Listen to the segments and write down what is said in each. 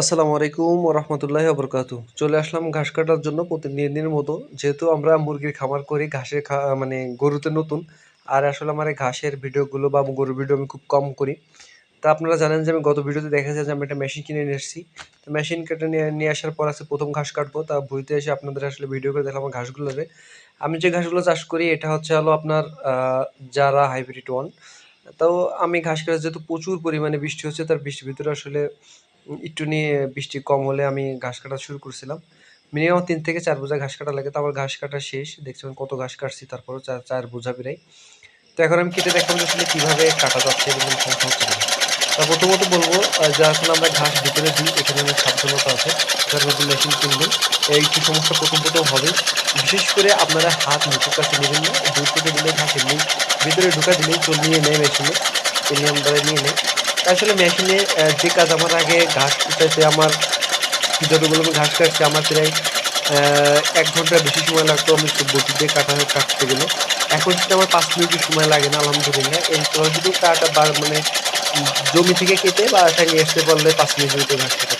আসসালামু আলাইকুম রহমতুল্লাহ বরকাত চলে আসলাম ঘাস কাটার জন্য প্রতিদিনের মতো। যেহেতু আমরা মুরগির খামার করি, ঘাসের মানে গরুতে নতুন। আর আসলে আমার ঘাসের ভিডিওগুলো বা গরুর ভিডিও আমি খুব কম করি। তা আপনারা জানেন যে আমি গত ভিডিওতে দেখা যায় যে আমি একটা মেশিন কিনে নিয়ে এসেছি। তো মেশিন কেটে নিয়ে নিয়ে আসার পর আছে প্রথম ঘাস কাটবো। তা বইতে এসে আপনাদের আসলে ভিডিও করে দেখলাম আমার ঘাসগুলোরে। আমি যে ঘাসগুলো চাষ করি, এটা হচ্ছে হলো আপনার যারা হাইব্রিড ওয়ান। তো আমি ঘাস কাটার যেহেতু প্রচুর পরিমাণে বৃষ্টি হচ্ছে, তার বৃষ্টির ভিতরে আসলে একটু নিয়ে বৃষ্টি কম হলে আমি ঘাস কাটা শুরু করছিলাম। মিনিমাম তিন থেকে চার বোঝা ঘাস কাটা লাগে, তো আমার ঘাস কাটা শেষ। দেখছেন কত ঘাস কাটছি, তারপরও চার চার বোঝা বেরাই তো এখন আমি কেটে দেখাবো যে আসলে কীভাবে কাটা যাচ্ছে এবং সমস্যা হচ্ছে তা প্রথমত বলব যে এখন আমরা ঘাস ভিতরে দিই, এখানে অনেক সাবধানতা আছে। যার নতুন মেশিন কিনবেন। একটু সমস্যা প্রথম প্রথম হবে। বিশেষ করে আপনারা হাত মুখের কাছে নেবেন না, দূর থেকে দিলে ঘাস এমনি ভিতরে ঢুকা দিলেই চল নিয়ে নেয় মেশিনে। এই নিয়ম দ্বারা নিয়ে নেয়। আসলে মেশিনে যে কাজ আমার আগে ঘাস কুটাইতে আমার যতগুলো ঘাস কাটছি, আমার প্রায় এক ঘণ্টা বেশি সময় লাগতো আমি বটি দিয়ে কাটা কাটতে গেলে। এখন সেটা আমার পাঁচ মিনিটের সময় লাগে না, আলহামদুলিল্লাহ। এরপর যদি কাটা বার মানে জমি থেকে কেটে বা এটা নিয়ে আসতে পারলে পাঁচ মিনিটের ভিতরে ঘাস কাটা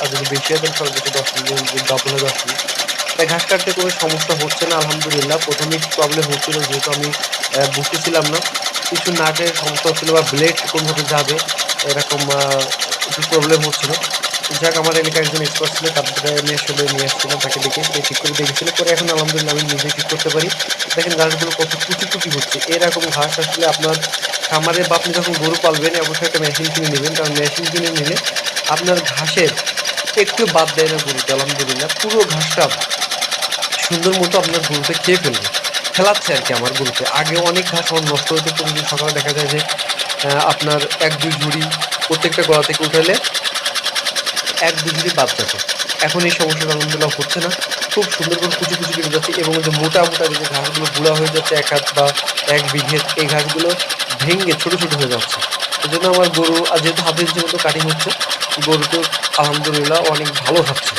আর যদি বেশি হয় তাহলে সর্বোচ্চ দশ মিনিট ডবল হয় দশ মিনিট। তাই ঘাস কাটতে কোনো সমস্যা হচ্ছে না, আলহামদুলিল্লাহ। প্রথমে প্রবলেম হচ্ছিল, যেহেতু আমি বুঝতেছিলাম না। কিছু নাটের সমস্যা হচ্ছিল বা ব্লেড কোনভাবে যাবে, এরকম একটু প্রবলেম হচ্ছিল। যাক, আমার এলাকায় একজন এক্সপার্ট ছিল তারপরে আমি আসলে নিয়ে আসছিলাম, তাকে দেখে সে ঠিক করে দেখেছিল। পরে এখন আলহামদুলিল্লাহ আমি নিজে ঠিক করতে পারি। দেখেন ঘাসগুলো কত কুচি কুচি হচ্ছে। এরকম ঘাস আসলে আপনার খামারে বা আপনি যখন গরু পালবেন, অবশ্যই একটা মেশিন কিনে নেবেন। কারণ মেশিন কিনে নিলে আপনার ঘাসের একটু বাদ দেয় না গরুতে, আলহামদুলিল্লাহ। পুরো ঘাসটা সুন্দর মতো আপনার গরুতে খেয়ে ফেলবে। খেলাচ্ছে আর কি আমার গরুতে আগে অনেক ঘাস আমার নষ্ট হতো প্রতিদিন সকালে দেখা যায় যে আপনার এক, দুই ঝুড়ি প্রত্যেকটা গলা থেকে উঠালে এক, দুই ঝুড়ি বাদ যেত এখন এই সমস্যাটা আলহামদুলিল্লাহ হচ্ছে না। খুব সুন্দর করে কুচি কুচি কেটে যাচ্ছে এবং যে মোটা মোটা যে ঘাসগুলো গুঁড়া হয়ে যাচ্ছে এক হাত বা এক বিঘে এই ঘাসগুলো ভেঙে ছোটো ছোটো হয়ে যাচ্ছে। এই জন্য আমার গরু, আর যেহেতু হাফ ইঞ্চির মতো কাটিং হচ্ছে গরুকে আলহামদুলিল্লাহ অনেক ভালো খাচ্ছে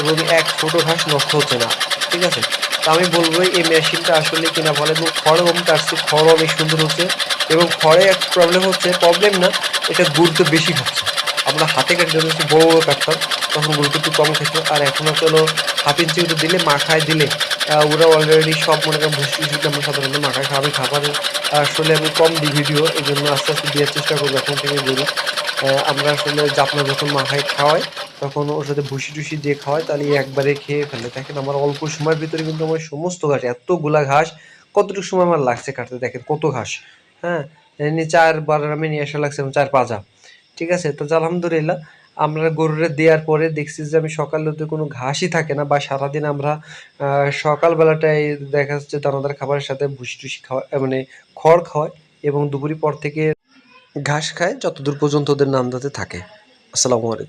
এবং এক ছোটো ঘাস নষ্ট হচ্ছে না। ঠিক আছে? তা আমি বলব এই মেশিনটা আসলে কিনা ভালো এবং খড় কম কাটছি খড়ও অনেক সুন্দর হচ্ছে এবং খড়ে এক প্রবলেম হচ্ছে প্রবলেম না, এটা গুরুত্ব বেশি খাচ্ছে আমরা হাতে কাটতে হচ্ছে বড় বড়ো কাটতাম। তখন গুরুত্ব একটু কম খেত। আর এখন হলো হাফ ইঞ্চি করে দিলে মাখায় দিলে ওরা অলরেডি সব মনে করেন ভুসি ভুসি আমরা সাধারণত মাখায় খাওয়া খাবার। আসলে আমি কম দিই ভিডিও এই জন্য আস্তে আস্তে দেওয়ার চেষ্টা করব এখন থেকে বলি আমরা আসলে জাপনা যখন মাখায় খাওয়াই তখন ওর সাথে ভুসি টুসি দিয়ে খাওয়াই তাহলে একবারে খেয়ে ফেলে। দেখেন আমার অল্প সময়ের ভিতরে কিন্তু আমার সমস্ত ঘাস, এতগুলা ঘাস, কতটুকু সময় আমার লাগছে কাটতে? দেখেন কত ঘাস। হ্যাঁ চারবার আমি নিয়ে আসা লাগছে চার পাঁচা ঠিক আছে? তো আলহামদুলিল্লাহ, আমরা গরুরে দেওয়ার পরে দেখছি যে আমি সকালে তো কোনো ঘাসই থাকে না বা সারাদিন আমরা সকালবেলাটায় দেখা যাচ্ছে দানাদার খাবারের সাথে ভুসি টুসি খাওয়া মানে খড় খাওয়ায় এবং দুপুরি পর থেকে ঘাস খায়, যতদূর পর্যন্ত ওদের নামদাতে থাকে। আসসালামু আলাইকুম।